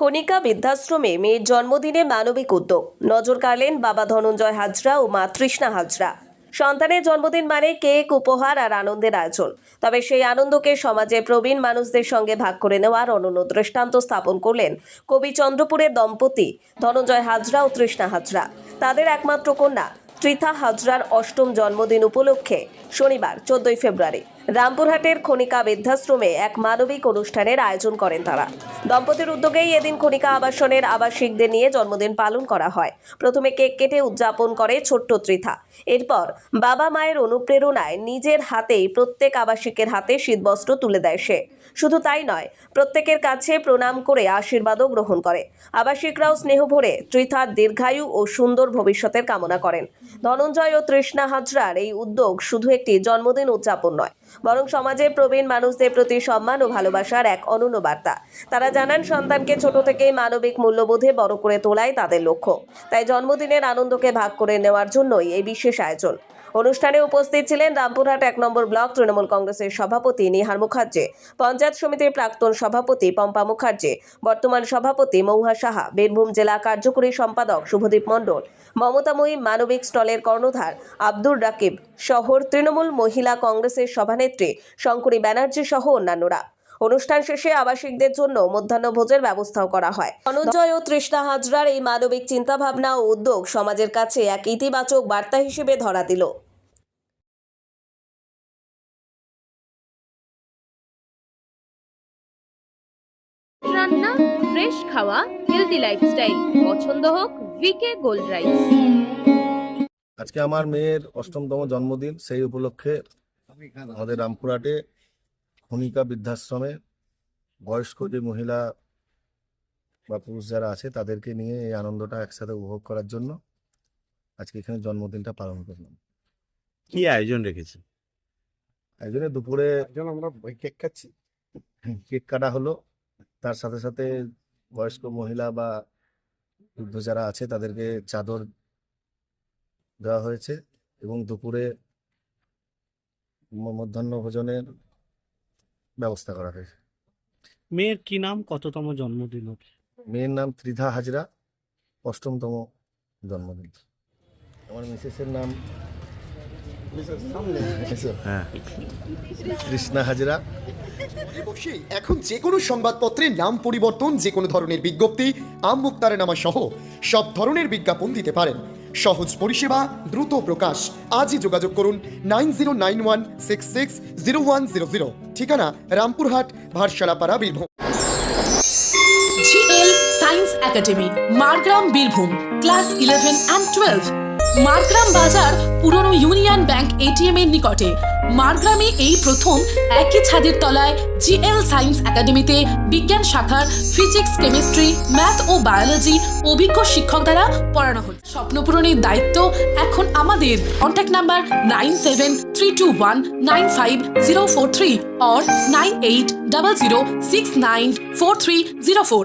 খনিকা বৃদ্ধাশ্রমে মেয়ের জন্মদিনে মানবিক উদ্যোগ। নজর কাড়লেন বাবা ধনঞ্জয় হাজরা ও মা তৃষ্ণা হাজরা। সন্তানের জন্মদিন মানে কেক, উপহার আর আনন্দের আয়োজন। তবে সেই আনন্দকে সমাজে প্রবীণ মানুষদের সঙ্গে ভাগ করে নেওয়ার অনন্য দৃষ্টান্ত স্থাপন করলেন কবি চন্দ্রপুরের দম্পতি ধনঞ্জয় হাজরা ও তৃষ্ণা হাজরা। তাদের একমাত্র কন্যা ত্রিথা হাজরার অষ্টম জন্মদিন উপলক্ষে শনিবার, চোদ্দই ফেব্রুয়ারি। রামপুরহাটের খনিকা বৃদ্ধাশ্রমে এক মানবিক অনুষ্ঠানের আয়োজন করেন তারা। দম্পতির উদ্যোগেই এদিন খনিকা আবাসনের আবাসিকদের নিয়ে জন্মদিন পালন করা হয়। প্রথমে কেক কেটে উদযাপন করে ছোট্ট ত্রিথা এরপর বাবা মায়ের অনুপ্রেরণায় নিজের হাতেই প্রত্যেক আবাসিকের হাতে শীতবস্ত্র তুলে দেয় সে। শুধু তাই নয়, প্রত্যেকের কাছে প্রণাম করে আশীর্বাদও গ্রহণ করে। আবাসিকরাও স্নেহ ভরে ত্রিথার দীর্ঘায়ু ও সুন্দর ভবিষ্যতের কামনা করেন। ধনঞ্জয় ও তৃষ্ণা হাজরার এই উদ্যোগ শুধু একটি জন্মদিন উদযাপন নয় বরং সমাজে প্রবীণ মানুষদের প্রতি সম্মান ও ভালোবাসার এক অনন্য বার্তা। তারা জানান, সন্তানকে ছোট থেকেই মানবিক মূল্যবোধে বড় করে তোলাই তাদের লক্ষ্য। তাই জন্মদিনের আনন্দকে ভাগ করে নেওয়ার জন্যই এই বিশেষ আয়োজন। অনুষ্ঠানে উপস্থিত ছিলেন রামপুরহাট এক নম্বর ব্লক তৃণমূল কংগ্রেসের সভাপতি নিহার মুখার্জি, পঞ্চায়েত সমিতির প্রাক্তন সভাপতি পম্পা মুখার্জি, বর্তমান সভাপতি মৌহা সাহা, বীরভূম জেলা কার্যকরী সম্পাদক শুভদীপ মণ্ডল মমতাময়ী মানবিক স্টলের কর্ণধার আব্দুর রাকিব শহর তৃণমূল মহিলা কংগ্রেসের সভানেত্রী শঙ্করী ব্যানার্জি সহ অন্যান্যরা। অনুষ্ঠান শেষে আবাসিকদের জন্য মধ্যাহ্নভোজের ব্যবস্থাও করা হয়। অনুজয় ও তৃষ্ণা হাজরার এই মানবিক চিন্তাভাবনা ও উদ্যোগ সমাজের কাছে এক ইতিবাচক বার্তা হিসেবে ধরা দিল। রান্না ফ্রেশ খাওয়া হেলদি লাইফস্টাইল পছন্দ হোক ভিকে গোল্ড রাইস আজকে আমার মেয়ের অষ্টমতম জন্মদিন সেই উপলক্ষে আমাদের রামপুরহাটে খনিকা বৃদ্ধাশ্রমে বয়স্ক যে মহিলা বা পুরুষ যারা আছে তাদেরকে নিয়ে এই আনন্দটা একসাথে উপভোগ করার জন্য আজকে এখানে জন্মদিনটা পালন করলাম। কি আয়োজন রেখেছেন? আয়োজনে দুপুরে আমরা ওই কেক খাচ্ছি। কেক কাটা হলো। তার সাথে সাথে বয়স্ক মহিলা বা বৃদ্ধ যারা আছে তাদেরকে চাদর দেওয়া হয়েছে এবং দুপুরে মধ্যাহ্ন ভোজনের ব্যবস্থা করা হয়েছে। মেয়ের কি নাম? কততম জন্মদিন? মেয়ের নাম ত্রিধা হাজরা অষ্টমতম জন্মদিন। আমার মিসেসের নাম। হ্যাঁ। কৃষ্ণা হাজরা। এখন যে কোনো সংবাদপত্রে নাম পরিবর্তন যে কোনো ধরনের বিজ্ঞপ্তি আম মুক্তারে নামা সহ সব ধরনের বিজ্ঞাপন দিতে পারেন। সহজ পরিষেবা, দ্রুত প্রকাশ। আজই যোগাযোগ করুন nine zero nine one six six zero one zero zero. ঠিকানা Rampurhat Bharsalapara Birbhum. GL science academy Margram, Birbhum. Class eleven and twelve Margram বাজার পুরনো ইউনিয়ন ব্যাংক এটিএম এর নিকটে। মারগ্রামে এই প্রথম একই ছাদের তলায় জিএল সায়েন্স একাডেমিতে বিজ্ঞান শাখার ফিজিক্স, কেমিস্ট্রি, ম্যাথ ও বায়োলজি অভিজ্ঞ শিক্ষক দ্বারা পড়ানো হল। স্বপ্ন পূরণের দায়িত্ব এখন আমাদের। Contact number nine seven three two one nine five zero four three or nine eight double zero six nine four three zero four.